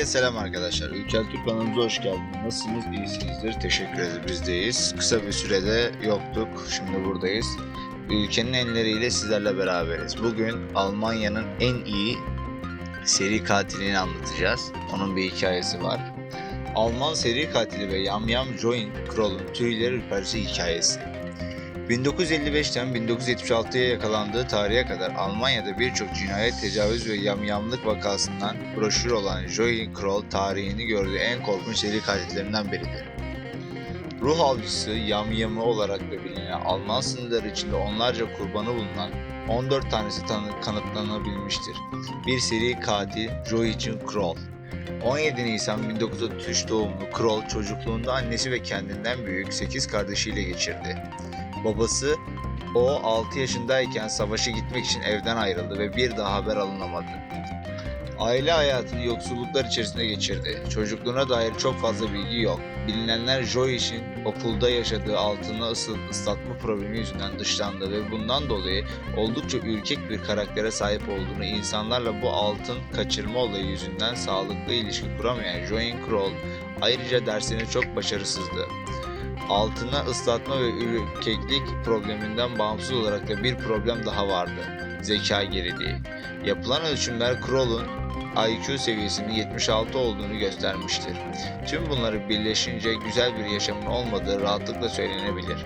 Herkese selam arkadaşlar. Ülkel Türk kanalımıza hoş geldiniz. Nasılsınız? İyisinizdir. Teşekkür ederiz. Bizdeyiz. Kısa bir sürede yoktuk. Şimdi buradayız. Ülkenin enleriyle sizlerle beraberiz. Bugün Almanya'nın en iyi seri katilini anlatacağız. Onun bir hikayesi var. Alman seri katili ve yamyam Join Kroll'un tüyleri ürpertici hikayesi. 1955'ten 1976'ya yakalandığı tarihe kadar Almanya'da birçok cinayet, tecavüz ve yamyamlık vakasından broşür olan Joachim Kroll tarihini gördüğü en korkunç seri katillerinden biridir. Ruh avcısı, yamyamı olarak da bilinen Alman sınırları içinde onlarca kurbanı bulunan 14 tanesi tanı kanıtlanabilmiştir. Bir seri katil Joachim Kroll. 17 Nisan 1933 doğumlu Kroll çocukluğunda annesi ve kendinden büyük 8 kardeşiyle geçirdi. Babası o 6 yaşındayken savaşa gitmek için evden ayrıldı ve bir daha haber alınamadı. Aile hayatını yoksulluklar içerisinde geçirdi. Çocukluğuna dair çok fazla bilgi yok. Bilinenler Joyce'in okulda yaşadığı altını ıslatma problemi yüzünden dışlandı ve bundan dolayı oldukça ürkek bir karaktere sahip olduğunu insanlarla bu altın kaçırma olayı yüzünden sağlıklı ilişki kuramayan Join Kroll ayrıca derslerine çok başarısızdı. Altına ıslatma ve ürkeklik probleminden bağımsız olarak da bir problem daha vardı. Zeka geriliği. Yapılan ölçümler Kroll'un IQ seviyesinin 76 olduğunu göstermiştir. Tüm bunları birleşince güzel bir yaşamın olmadığı rahatlıkla söylenebilir.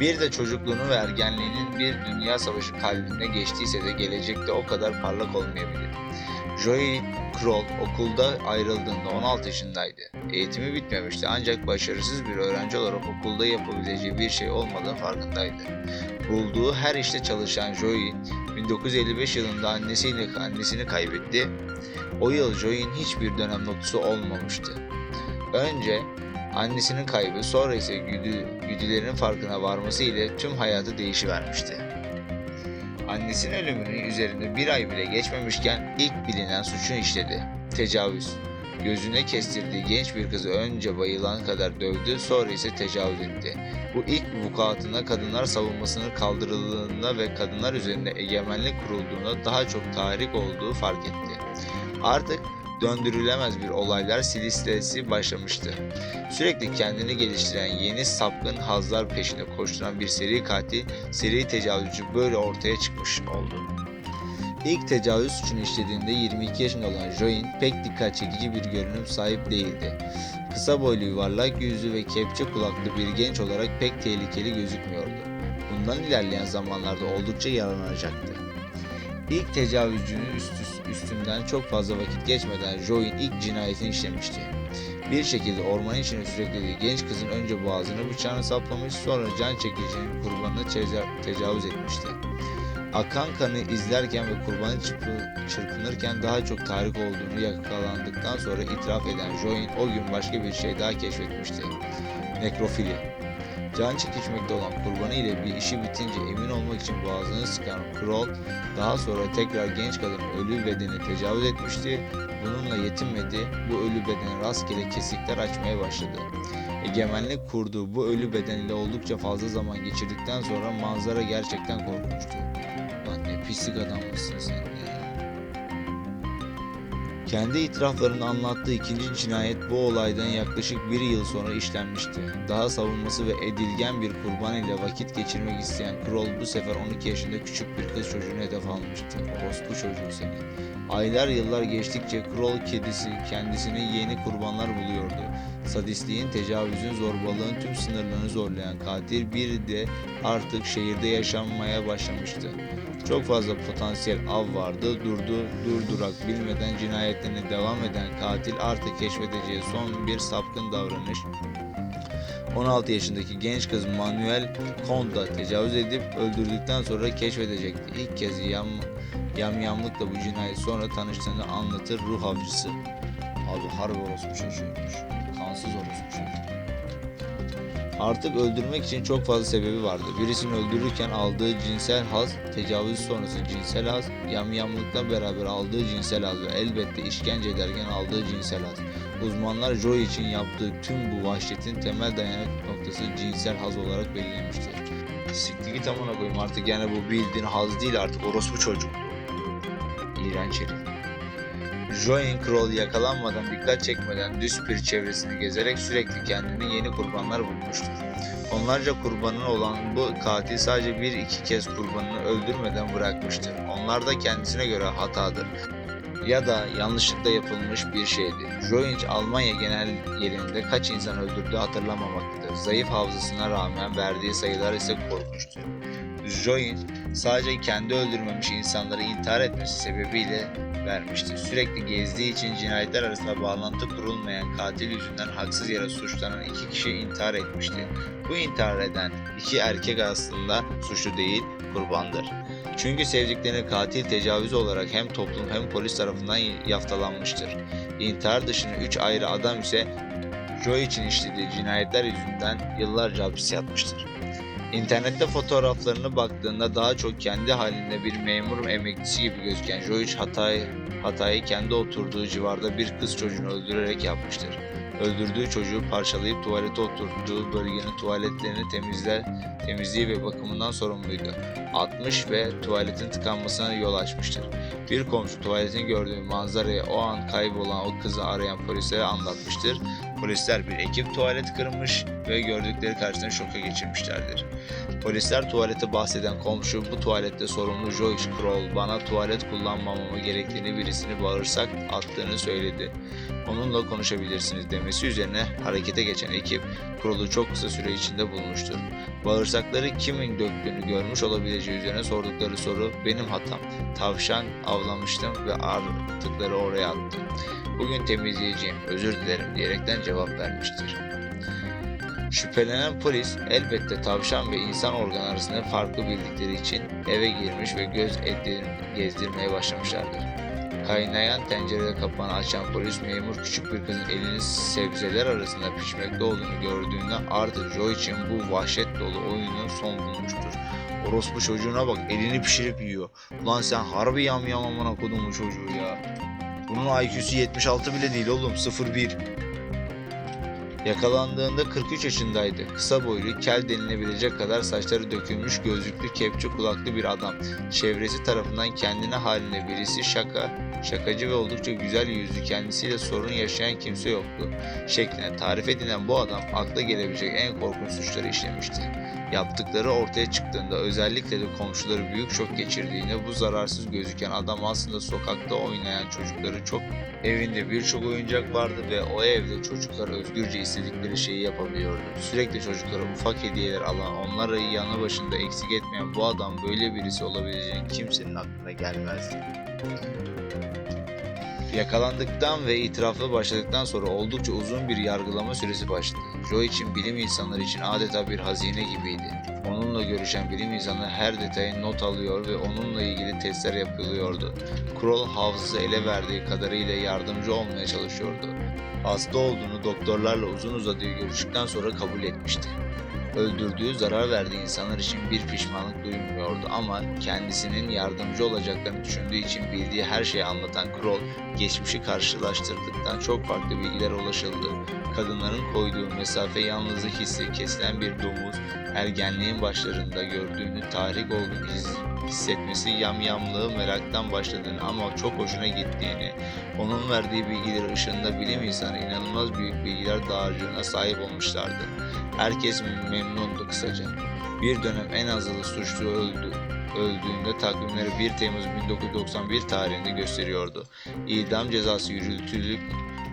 Bir de çocukluğunu ve ergenliğinin bir dünya savaşı kalbine geçtiyse de gelecekte o kadar parlak olmayabilir. Joey Kroll okulda ayrıldığında 16 yaşındaydı. Eğitimi bitmemişti ancak başarısız bir öğrenci olarak okulda yapabileceği bir şey olmadan farkındaydı. Bulduğu her işte çalışan Joey 1955 yılında annesiyle annesini kaybetti. O yıl Joey'in hiçbir dönem notusu olmamıştı. Önce annesinin kaybı sonra ise güdü, güdülerin farkına varması ile tüm hayatı değişivermişti. Annesinin ölümünün üzerinde bir ay bile geçmemişken ilk bilinen suçunu işledi. Tecavüz. Gözüne kestirdiği genç bir kızı önce bayılan kadar dövdü, sonra ise tecavüz etti. Bu ilk vukuatında kadınlar savunmasının kaldırıldığında ve kadınlar üzerinde egemenlik kurulduğunda daha çok tahrik olduğu fark etti. Artık döndürülemez bir olaylar silsilesi başlamıştı. Sürekli kendini geliştiren yeni sapkın hazlar peşinde koşturan bir seri katil, seri tecavüzcü böyle ortaya çıkmış oldu. İlk tecavüz suçunu işlediğinde 22 yaşında olan Join pek dikkat çekici bir görünüm sahip değildi. Kısa boylu yuvarlak yüzlü ve kepçe kulaklı bir genç olarak pek tehlikeli gözükmüyordu. Bundan ilerleyen zamanlarda oldukça yaralanacaktı. İlk tecavüzcünün üst, üstünden çok fazla vakit geçmeden Join ilk cinayetini işlemişti. Bir şekilde ormanın içine sürüklediği genç kızın önce boğazını bıçağını saplamış sonra can çekicinin kurbanını teza- tecavüz etmişti. Akan kanı izlerken ve kurbanı çırpı- çırpınırken daha çok tahrik olduğunu yakalandıktan sonra itiraf eden Join o gün başka bir şey daha keşfetmişti. Nekrofili. Can çekişmekte olan kurbanı ile bir işi bitince emin olmak için boğazını sıkan Kroll daha sonra tekrar genç kadının ölü bedeni tecavüz etmişti. Bununla yetinmedi, bu ölü bedene rastgele kesikler açmaya başladı. Egemenlik kurduğu bu ölü beden ile oldukça fazla zaman geçirdikten sonra manzara gerçekten korkunçtu. Lan ne pislik adam mısın sen ya. Kendi itiraflarını anlattığı ikinci cinayet bu olaydan yaklaşık bir yıl sonra işlenmişti. Daha savunması ve edilgen bir kurban ile vakit geçirmek isteyen Kroll bu sefer 12 yaşında küçük bir kız çocuğunu hedef almıştı. Orospu çocuğu seni. Aylar yıllar geçtikçe Kroll kedisi kendisine yeni kurbanlar buluyordu. Sadistliğin, tecavüzün, zorbalığın tüm sınırlarını zorlayan katil bir de artık şehirde yaşanmaya başlamıştı. Çok fazla potansiyel av vardı. Durdu, durdurak bilmeden cinayetlerine devam eden katil artık keşfedeceği son bir sapkın davranış 16 yaşındaki genç kız Manuel Kond'a tecavüz edip öldürdükten sonra keşfedecekti. İlk kez yam, yamyamlıkla bu cinayet sonra tanıştığını anlatır ruh avcısı. Abi harbi orospu çocuğuymuş. Kansız orospu çocuğu. Artık öldürmek için çok fazla sebebi vardı. Birisini öldürürken aldığı cinsel haz, tecavüz sonrası cinsel haz, yamyamlıkla beraber aldığı cinsel haz ve elbette işkence ederken aldığı cinsel haz. Uzmanlar Joy için yaptığı tüm bu vahşetin temel dayanak noktası cinsel haz olarak belirlemiştir. Siktir git amına koyayım artık yani bu bildiğin haz değil artık orospu çocuk. İğrenç herif. Join Kroll yakalanmadan dikkat çekmeden düz bir çevresini gezerek sürekli kendini yeni kurbanlar bulmuştur. Onlarca kurbanı olan bu katil sadece bir iki kez kurbanını öldürmeden bırakmıştır. Onlar da kendisine göre hatadır ya da yanlışlıkla yapılmış bir şeydi. Joinch Almanya genel yerinde kaç insan öldürdüğü hatırlamamaktadır. Zayıf hafızasına rağmen verdiği sayılar ise korkunçtu. Joinch sadece kendi öldürmemiş insanları intihar etmesi sebebiyle vermişti. Sürekli gezdiği için cinayetler arasında bağlantı kurulmayan katil yüzünden haksız yere suçlanan iki kişi intihar etmişti. Bu intihar eden iki erkek aslında suçlu değil, kurbandır. Çünkü sevdiklerini katil tecavüz olarak hem toplum hem polis tarafından yaftalanmıştır. İntihar dışında 3 ayrı adam ise Joe için işlediği cinayetler yüzünden yıllarca hapis yatmıştır. İnternette fotoğraflarına baktığında daha çok kendi halinde bir memur emeklisi gibi gözüken Joic hatayı, hatayı kendi oturduğu civarda bir kız çocuğunu öldürerek yapmıştır. Öldürdüğü çocuğu parçalayıp tuvalete oturttuğu bölgenin tuvaletlerini temizler, temizliği ve bakımından sorumluydu. 60 ve tuvaletin tıkanmasına yol açmıştır. Bir komşu tuvaletin gördüğü manzarayı o an kaybolan o kızı arayan polislere anlatmıştır. Polisler bir ekip tuvalet kırmış ve gördükleri karşısında şoka geçirmişlerdir. Polisler tuvalete bahseden komşu bu tuvalette sorumlu Joyce Kroll bana tuvalet kullanmamamı gerektiğini birisini bağırsak attığını söyledi. Onunla konuşabilirsiniz demesi üzerine harekete geçen ekip Kroll'u çok kısa süre içinde bulmuştur. Bağırsakları kimin döktüğünü görmüş olabileceği üzerine sordukları soru benim hatam. Tavşan avlamıştım ve artıkları oraya attım. Bugün temizleyeceğim, özür dilerim diyerekten cevap vermiştir. Şüphelenen polis elbette tavşan ve insan organı arasında farklı bildikleri için eve girmiş ve göz gezdirmeye başlamışlardır. Kaynayan tencerede kapağını açan polis memur küçük bir kızın elini sebzeler arasında pişmekte olduğunu gördüğünde artık Joe için bu vahşet dolu oyunun son bulmuştur. Orospu çocuğuna bak elini pişirip yiyor. Lan sen harbi yamyam amına kodumun çocuğu ya. Bunun IQ'su 76 bile değil oğlum 01. Yakalandığında 43 yaşındaydı. Kısa boylu, kel denilebilecek kadar saçları dökülmüş, gözlüklü, kepçe kulaklı bir adam. Çevresi tarafından kendine haline birisi şaka, şakacı ve oldukça güzel yüzlü kendisiyle sorun yaşayan kimse yoktu. Şekline tarif edilen bu adam akla gelebilecek en korkunç suçları işlemişti. Yaptıkları ortaya çıktığında özellikle de komşuları büyük şok geçirdiğinde bu zararsız gözüken adam aslında sokakta oynayan çocukları çok Evinde birçok oyuncak vardı ve o evde çocuklar özgürce istedikleri şeyi yapabiliyordu. Sürekli çocuklara ufak hediyeler alan, onları yanı başında eksik etmeyen bu adam böyle birisi olabileceğini kimsenin aklına gelmezdi. Yakalandıktan ve itirafla başladıktan sonra oldukça uzun bir yargılama süresi başladı. Joe için bilim insanları için adeta bir hazine gibiydi. Onunla görüşen bilim insanı her detayı not alıyor ve onunla ilgili testler yapılıyordu. Kroll hafızası ele verdiği kadarıyla yardımcı olmaya çalışıyordu. Hasta olduğunu doktorlarla uzun uzadıya görüştükten sonra kabul etmişti. Öldürdüğü, zarar verdiği insanlar için bir pişmanlık duymuyordu ama kendisinin yardımcı olacaklarını düşündüğü için bildiği her şeyi anlatan Kroll, geçmişi karşılaştırdıktan çok farklı bilgilere ulaşıldı. Kadınların koyduğu mesafe yalnızlık hissi, kesilen bir domuz, ergenliğin başlarında gördüğünü tahrik olduğunu his, hissetmesi yamyamlığı meraktan başladığını ama çok hoşuna gittiğini, onun verdiği bilgiler ışığında bilim insanı inanılmaz büyük bilgiler dağarcığına sahip olmuşlardı. Herkes memnundu kısaca. Bir dönem en azılı suçlu öldü. Öldüğünde takvimleri 1 Temmuz 1991 tarihinde gösteriyordu. İdam cezası yürütülük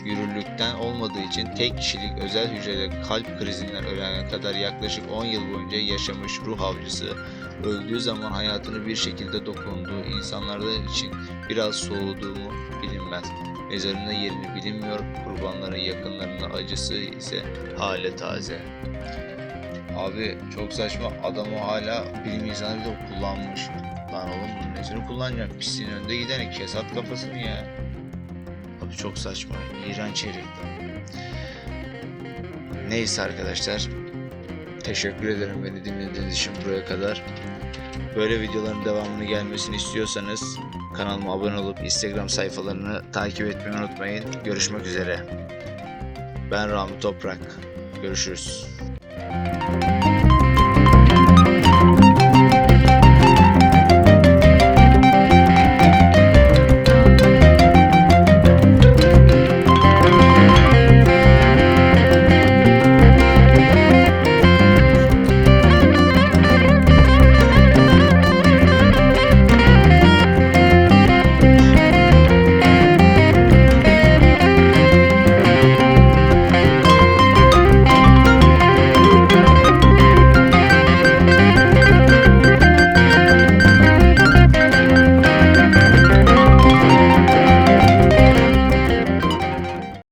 yürürlükten olmadığı için tek kişilik özel hücrede kalp krizinden ölene kadar yaklaşık 10 yıl boyunca yaşamış ruh avcısı, öldüğü zaman hayatını bir şekilde dokunduğu insanlarda için biraz soğuduğu bilinmez. Mezarında yerini bilinmiyor, kurbanların yakınlarının acısı ise hale taze. Abi çok saçma adamı hala bilim insanı da kullanmış. Lan oğlum bunun nesini kullanacağım? Pisliğin önünde gidene kesat kafasını ya. Abi çok saçma. İğrenç herif. Neyse arkadaşlar. Teşekkür ederim beni dinlediğiniz için buraya kadar. Böyle videoların devamını gelmesini istiyorsanız kanalıma abone olup Instagram sayfalarını takip etmeyi unutmayın. Görüşmek üzere. Ben Rami Toprak. Görüşürüz.